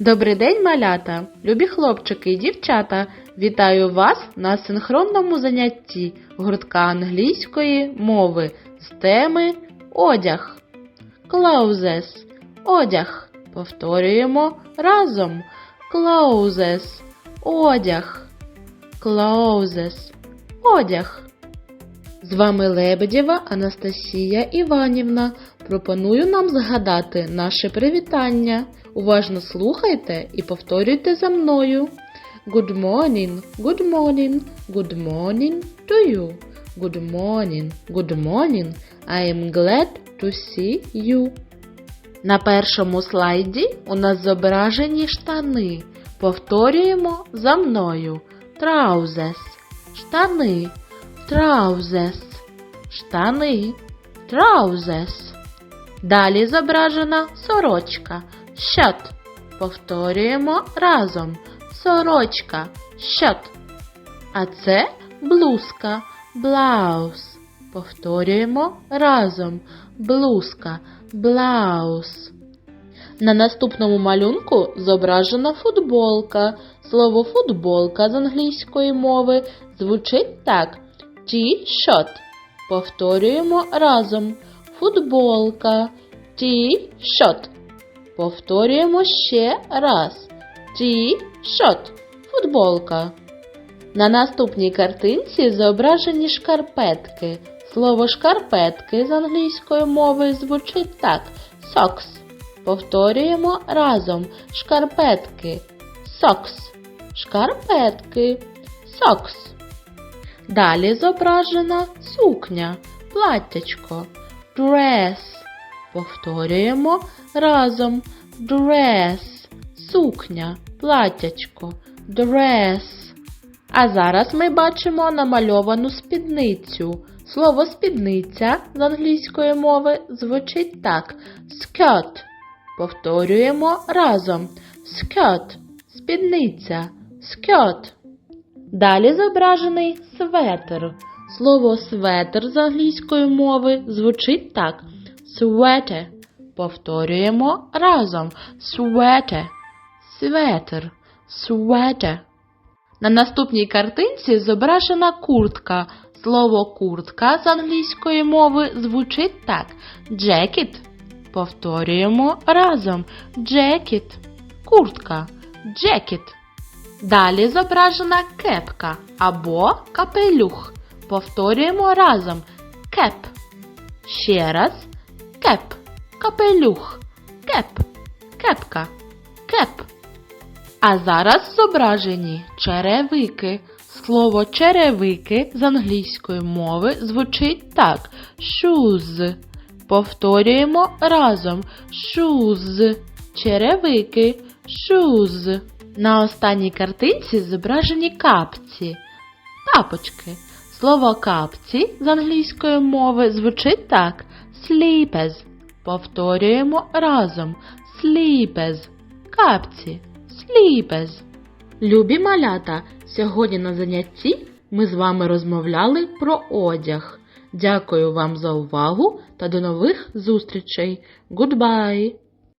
Добрий день, малята, любі хлопчики і дівчата. Вітаю вас на синхронному занятті гуртка англійської мови з теми одяг. Clothes – одяг. Повторюємо разом. Clothes – одяг. Clothes – одяг. З вами Лебедєва Анастасія Іванівна. Пропоную нам згадати наше привітання. Уважно слухайте і повторюйте за мною. Good morning, good morning, good morning to you. Good morning, good morning. I am glad to see you. На першому слайді у нас зображені штани. Повторюємо за мною. Trousers. Штани. Trousers. Штани. Trousers. Далі зображена сорочка. Shirt. Повторюємо разом. Сорочка. Shirt. А це блузка. Blouse. Повторюємо разом. Блузка. Blouse. На наступному малюнку зображена футболка. Слово футболка з англійської мови звучить так: T-shirt. Повторюємо разом. Футболка. T-shirt. Повторюємо ще раз. T-shirt. Футболка. На наступній картинці зображені шкарпетки. Слово шкарпетки з англійської мови звучить так: socks. Повторюємо разом. Шкарпетки. Socks. Шкарпетки. Socks. Далі зображена сукня, платтячко. Dress. Повторюємо разом. Dress. Сукня, платтячко. Dress. А зараз ми бачимо намальовану спідницю. Слово спідниця з англійської мови звучить так: skirt. Повторюємо разом. Skirt. Спідниця. Skirt. Далі зображений светр. Слово светр з англійської мови звучить так: sweater. Повторюємо разом. Sweater. Светр. Sweater. На наступній картинці зображена куртка. Слово куртка з англійської мови звучить так: jacket. Повторюємо разом. Jacket. Куртка. Jacket. Далі зображена кепка або капелюх. Повторюємо разом. Кеп. Ще раз. Кеп. Капелюх. Кеп. Кепка. Кеп. А зараз зображені черевики. Слово черевики з англійської мови звучить так: shoes. Повторюємо разом. Shoes. Черевики. Shoes. На останній картинці зображені капці. Тапочки. Слово капці з англійської мови звучить так: slippers. Повторюємо разом. Slippers. Капці. Slippers. Любі малята, сьогодні на занятті ми з вами розмовляли про одяг. Дякую вам за увагу та до нових зустрічей. Goodbye!